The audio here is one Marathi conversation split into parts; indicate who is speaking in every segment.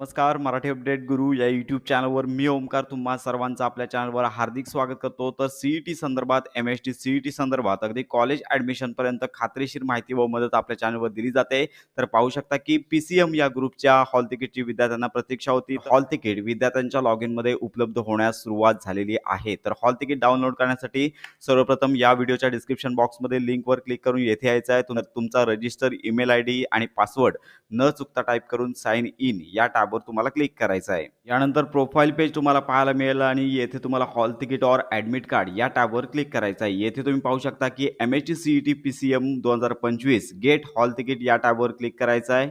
Speaker 1: नमस्कार मराठी अपडेट गुरु या यूट्यूब चॅनलवर मी ओमकार तुम्हा सर्वांचं आपल्या चॅनलवर हार्दिक स्वागत करतो. तर सी ई टी संदर्भात M S T C E T संदर्भात अगदी कॉलेज ॲडमिशनपर्यंत खात्रीशीर माहिती व मदत आपल्या चॅनलवर दिली जाते. तर पाहू शकता की पी सी एम या ग्रुपच्या हॉल तिकीटची विद्यार्थ्यांना प्रतीक्षा होती. हॉल तिकीट विद्यार्थ्यांच्या लॉग इनमध्ये उपलब्ध होण्यास सुरुवात झालेली आहे. तर हॉल तिकीट डाउनलोड करण्यासाठी सर्वप्रथम या व्हिडिओच्या डिस्क्रिप्शन बॉक्समध्ये लिंकवर क्लिक करून येथे यायचं आहे. तुमचा रजिस्टर ईमेल आय डी आणि पासवर्ड न चुकता टाईप करून साइन इन या टॅबवर तुम्हाला क्लिक करायचं आहे. यानंतर प्रोफाईल पेज तुम्हाला पाहायला मिळेल आणि येथे तुम्हाला हॉल तिकीट और ॲडमिट कार्ड या टॅबवर क्लिक करायचं आहे. येथे तुम्ही पाहू शकता की M H T C E T P C M दोन हजार पंचवीस गेट हॉल तिकीट या टॅबवर क्लिक करायचं आहे.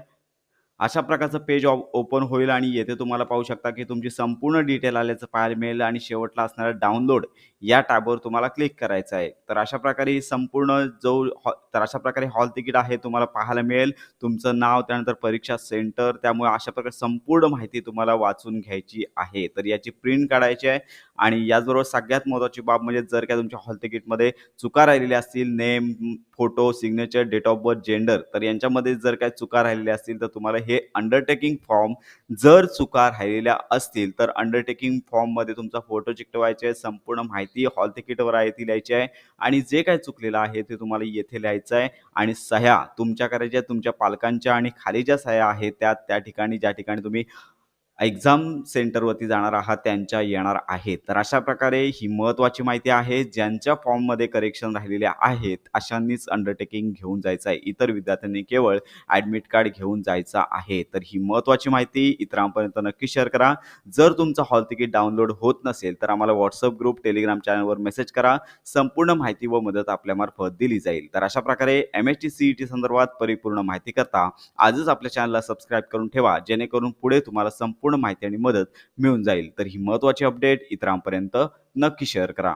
Speaker 1: अशा प्रकारचं पेज ओपन होईल आणि येथे तुम्हाला पाहू शकता की तुमची संपूर्ण डिटेल आल्याचं पाहायला मिळेल आणि शेवटला असणारा डाउनलोड या टॅबवर तुम्हाला क्लिक करायचं आहे. तर अशा प्रकारे संपूर्ण जो हॉ तर अशा प्रकारे हॉल तिकीट आहे तुम्हाला पाहायला मिळेल. तुमचं नाव त्यानंतर परीक्षा सेंटर त्यामुळे अशा प्रकारे संपूर्ण माहिती तुम्हाला वाचून घ्यायची आहे. तर याची प्रिंट काढायची आहे. आणि याचबरोबर सगळ्यात महत्त्वाची बाब म्हणजे जर का तुमच्या हॉल तिकीटमध्ये चुका राहिलेल्या असतील name photo signature date of birth gender तर यांच्यामध्ये जर काय चुका राहिलेल्या असतील तर तुम्हाला हे अंडरटेकिंग फॉर्म जर चुका राहिलेल्या असतील तर अंडरटेकिंग फॉर्ममध्ये तुमचा फोटो चिकटवायचे आहे संपूर्ण माहिती हॉल तिकीटवर आहे ती लिहायची आहे आणि जे काय चुकलेलं आहे ते तुम्हाला येथे लिहायचं आहे आणि सह्या तुमच्याकडे ज्या तुमच्या पालकांच्या आणि खाली ज्या सह्या आहेत त्या त्या ठिकाणी ज्या ठिकाणी तुम्ही एक्झाम सेंटरवरती जाणार आहात त्यांच्या येणार आहेत. तर अशा प्रकारे ही महत्त्वाची माहिती आहे ज्यांच्या फॉर्ममध्ये करेक्शन राहिलेले आहेत अशांनीच अंडरटेकिंग घेऊन जायचं आहे. इतर विद्यार्थ्यांनी केवळ ॲडमिट कार्ड घेऊन जायचं आहे. तर ही महत्त्वाची माहिती इतरांपर्यंत नक्की शेअर करा. जर तुमचं हॉल तिकीट डाउनलोड होत नसेल तर आम्हाला व्हॉट्सअप ग्रुप टेलिग्राम चॅनलवर मेसेज करा. संपूर्ण माहिती व मदत आपल्यामार्फत दिली जाईल. तर अशा प्रकारे M S T C E T संदर्भात परिपूर्ण माहिती करता. आजच आपल्या चॅनलला सबस्क्राईब करून ठेवा जेणेकरून पुढे तुम्हाला संपूर्ण संपूर्ण माहिती आणि मदत मिळून जाईल. तर ही महत्त्वाची अपडेट इतरांपर्यंत नक्की शेअर करा.